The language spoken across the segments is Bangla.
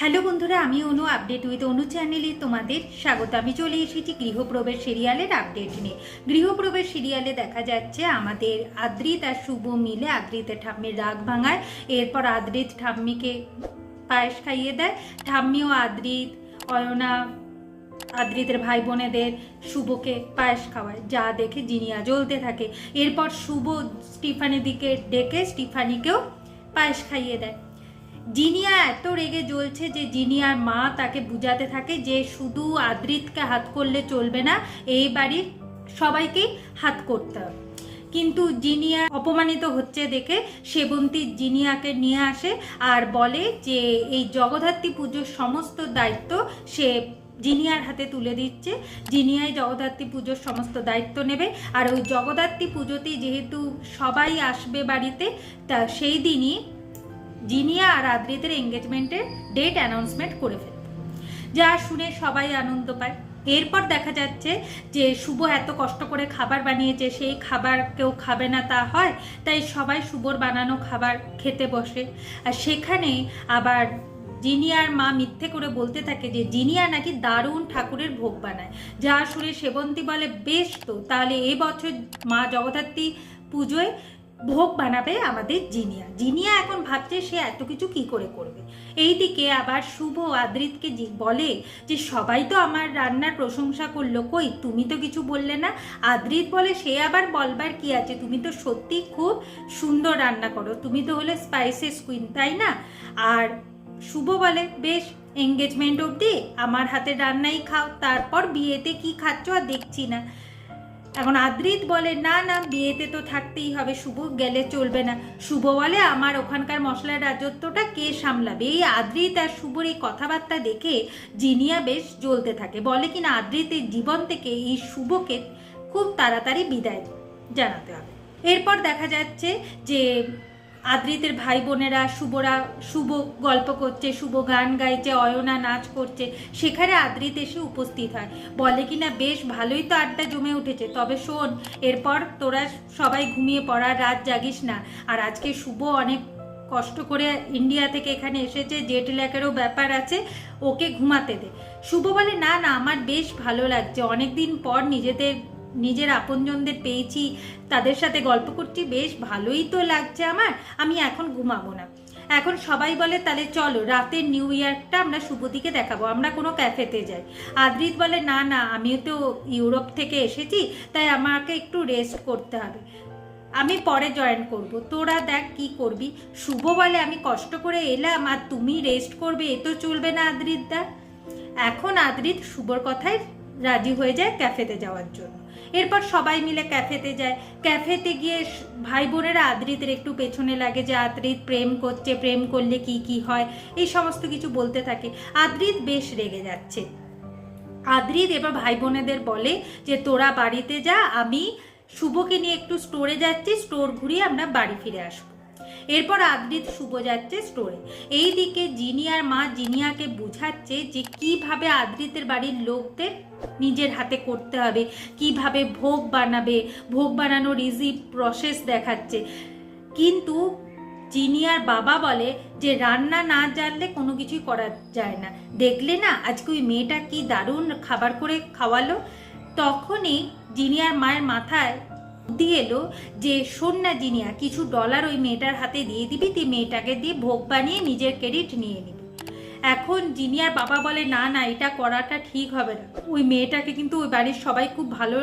হ্যালো বন্ধুরা, আমি অনু আপডেট উইথ অনু চ্যানেলে তোমাদের স্বাগত। আমি চলে এসেছি গৃহপ্রবেশ সিরিয়ালের আপডেট নিয়ে। গৃহপ্রবেশ সিরিয়ালে দেখা যাচ্ছে আমাদের আদ্রিত আর শুভ মিলে আদ্রিতের ঠাম্মির রাগ ভাঙায়। এরপর আদ্রিত ঠাম্মিকে পায়েস খাইয়ে দেয়। ঠাম্মিও আদ্রিত, অয়না, আদ্রিতের ভাই বোনেদের শুভকে পায়েস খাওয়ায়। যা দেখে জিনিয়া জ্বলতে থাকে। এরপর শুভ স্টিফানের দিকে ডেকে স্টিফানিকেও পায়েস খাইয়ে দেয়। জিনিয়া এত রেগে জ্বলছে যে জিনিয়ার মা তাকে বুঝাতে থাকে যে শুধু আদ্রিতকে হাত করলে চলবে না, এই বাড়ির সবাইকেই হাত করতে হবে। কিন্তু জিনিয়া অপমানিত হচ্ছে দেখে সেবন্তী জিনিয়াকে নিয়ে আসে আর বলে যে এই জগদ্ধাত্রী পুজোর সমস্ত দায়িত্ব সে জিনিয়ার হাতে তুলে দিচ্ছে। জিনিয়াই জগদ্ধাত্রী পুজোর সমস্ত দায়িত্ব নেবে আর ওই জগদ্ধাত্রী পুজোতে যেহেতু সবাই আসবে বাড়িতে, তা সেই দিনই জিনিয়া আর আদ্রিতের এঙ্গেজমেন্টের ডেট অ্যানাউন্সমেন্ট করে ফেলবে যা শুনে সবাই আনন্দ পায়। এরপর দেখা যাচ্ছে যে শুভ এত কষ্ট করে খাবার বানিয়েছে, সেই খাবার কেউ খাবে না, তা হয়। তাই সবাই শুভর বানানো খাবার খেতে বসে। আর সেখানে আবার জিনিয়ার মা মিথ্যে করে বলতে থাকে যে, জিনিয়া নাকি দারুণ ঠাকুরের ভোগ বানায়। যা শুনে সেবন্তী বলে, বেশ তো, তাহলে এবছর মা জগদ্ধাত্রী পুজোয় ভোগ বানাবে আমাদের জিনিয়া। জিনিয়া এখন ভাবছে সে এত কিছু কি করে করবে। এইদিকে আবার শুভ আদ্রিতকে জি- বলে যে, সবাই তো আমার রান্নার প্রশংসা করল, কই তুমি তো কিছু বললে না? আদ্রিত বলে, সে আবার বলবার কি আছে? তুমি তো সত্যি খুব সুন্দর রান্না করো। তুমি তো হলে স্পাইসেস কুইন তাই না? আর শুভ বলে, বেশ এঙ্গেজমেন্ট অবধি আমার হাতে রান্নাই খাও। তারপর বিয়েতে কি খাচ্ছ আর দেখছি না। এখন আদ্রিত বলে, না না, বিয়েতে তো থাকতেই হবে, শুভ গেলে চলবে না। শুভ বলে, আমার ওখানকার মশলার রাজত্বটা কে সামলাবে? এই আদ্রিত আর শুভর এই কথাবার্তা দেখে জিনিয়া বেশ জ্বলতে থাকে। বলে কিনা, আদ্রিতের জীবন থেকে এই শুভকে খুব তাড়াতাড়ি বিদায় জানাতে হবে। এরপর দেখা যাচ্ছে যে আদ্রিতের ভাই বোনেরা শুভরা, শুভ গল্প করছে, শুভ গান গাইছে, অয়না নাচ করছে। সেখানে আদ্রিত এসে উপস্থিত হয়। বলে কিনা বেশ ভালোই তো আড্ডা জমে উঠেছে। তবে শোন, এরপর তোরা সবাই ঘুমিয়ে পড়া রাত জাগিস না। আর আজকে শুভ অনেক কষ্ট করে ইন্ডিয়া থেকে এখানে এসেছে। জেট ল্যাকেরও ব্যাপার আছে, ওকে ঘুমাতে দে। শুভ বলে, না না, আমার বেশ ভালো লাগছে। অনেকদিন পর নিজেদের নিজের আপনজনদের পেয়েছি, তাদের সাথে গল্প করছি, বেশ ভালোই তো লাগছে আমার, আমি এখন ঘুমাবো না। এখন সবাই বলে, তাহলে চলো, রাতের নিউ ইয়ারটা আমরা শুভদিকে দেখাবো, আমরা কোনো ক্যাফেতে যাই। আদ্রিত বলে, না না, আমিও তো ইউরোপ থেকে এসেছি, তাই আমাকে একটু রেস্ট করতে হবে। আমি পরে জয়েন করব। তোরা দেখ কি করবি। শুভ বলে, আমি কষ্ট করে এলাম, আর তুমি রেস্ট করবে, এ তো চলবে না আদ্রিত দা এখন আদ্রিত শুভর কথায় রাজি হয়ে যায় ক্যাফেতে যাওয়ার জন্য। এরপর সবাই মিলে ক্যাফেতে যায়। ক্যাফেতে গিয়ে ভাই বোনেরা আদ্রিতের একটু পেছনে লাগে যে আদ্রিত প্রেম করছে, প্রেম করলে কি কি হয়? এই সমস্ত কিছু বলতে থাকে। আদ্রিত বেশ রেগে যাচ্ছে। আদ্রিত এবার ভাই বোনেদের বলে যে, তোরা বাড়িতে যা, আমি শুভকে নিয়ে একটু স্টোরে যাচ্ছি স্টোর ঘুরিয়ে আমরা বাড়ি ফিরে আসব। এরপর আদ্রিত শুভ যাচ্ছে স্টোরে। এইদিকে জিনিয়ার মা জিনিয়াকে বুঝাচ্ছে যে কীভাবে আদ্রিতের বাড়ির লোকদের নিজের হাতে করতে হবে, কীভাবে ভোগ বানাবে, ভোগ বানানোর ইজি প্রসেস দেখাচ্ছে। কিন্তু জিনিয়ার বাবা বলে যে রান্না না জানলে কোনো কিছুই করা যায় না। দেখলে না, আজকে ওই মেয়েটা কি দারুণ খাবার করে খাওয়ালো? তখনই জিনিয়ার মায়ের মাথায় বুদ্ধি এলো যে শোন না জিনিয়া কিছু ডলার ওই মেয়েটার হাতে দিয়ে দিবি তুই মেয়েটাকে দিয়ে ভোগ বানিয়ে নিজের ক্রেডিট নিয়ে নিবি। এখন জিনিয়ার বাবা বলে, না না, এটা করাটা ঠিক হবে না। ওই মেয়েটাকে কিন্তু ওই বাড়ির সবাই খুব ভালো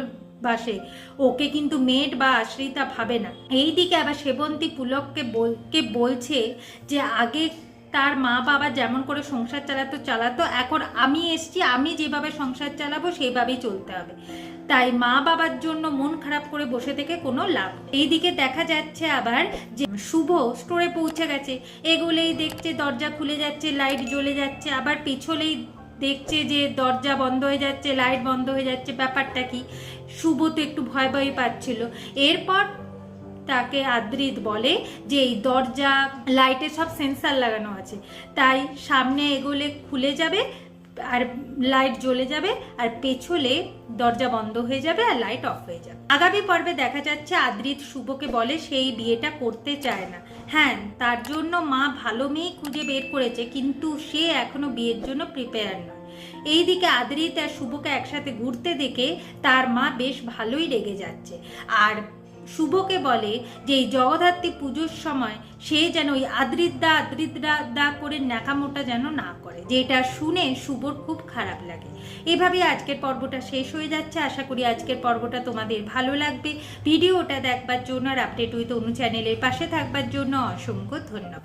ভালোবাসে। ওকে কিন্তু মেড বা আশ্রিতা ভাবে না। এইদিকে আবার সেবন্তী পুলককে বলকে বলছে যে, আগে তার মা বাবা যেমন করে সংসার চালাতো চালাতো, এখন আমি এসছি, আমি যেভাবে সংসার চালাবো, সেভাবেই চলতে হবে। তাই মা বাবার জন্য মন খারাপ করে বসে থেকে কোনো লাভ। এইদিকে দেখা যাচ্ছে আবার যে শুভ স্টোরে পৌঁছে গেছে। এগুলেই দেখছে, দরজা খুলে যাচ্ছে, লাইট জ্বলে যাচ্ছে। আবার পেছলেই দেখছে যে দরজা বন্ধ হয়ে যাচ্ছে, লাইট বন্ধ হয়ে যাচ্ছে। ব্যাপারটা কি? শুভ তো একটু ভয় ভয় পাচ্ছিল। এরপর তাকে আদ্রিত বলে যে এই দরজা, লাইটে সব সেন্সার লাগানো আছে। তাই সামনে এগোলে খুলে যাবে আর লাইট জ্বলে যাবে, আর পেছলে দরজা বন্ধ হয়ে যাবে আর লাইট অফ হয়ে যাবে। আগামী পর্বে দেখা যাচ্ছে আদ্রিত শুভকে বলে সেই বিয়েটা করতে চায় না। হ্যাঁ তার জন্য মা ভালো মেয়ে খুঁজে বের করেছে, কিন্তু সে এখনও বিয়ের জন্য প্রিপেয়ার নয়। এইদিকে আদ্রিত আর শুভকে একসাথে ঘুরতে দেখে তার মা বেশ ভালোই রেগে যাচ্ছে। আর শুভকে বলে যে এই জগদ্ধাত্রী পুজোর সময় সে যেন ওই আদ্রিদা আদ্রিদা দা করে ন্যাকামোটা যেন না করে যেটা শুনে শুভর খুব খারাপ লাগে। এভাবে আজকের পর্বটা শেষ হয়ে যাচ্ছে। আশা করি আজকের পর্বটা তোমাদের ভালো লাগবে। ভিডিওটা দেখবার জন্য আর আপডেট উইথ অনু চ্যানেলের পাশে থাকবার জন্য অসংখ্য ধন্যবাদ।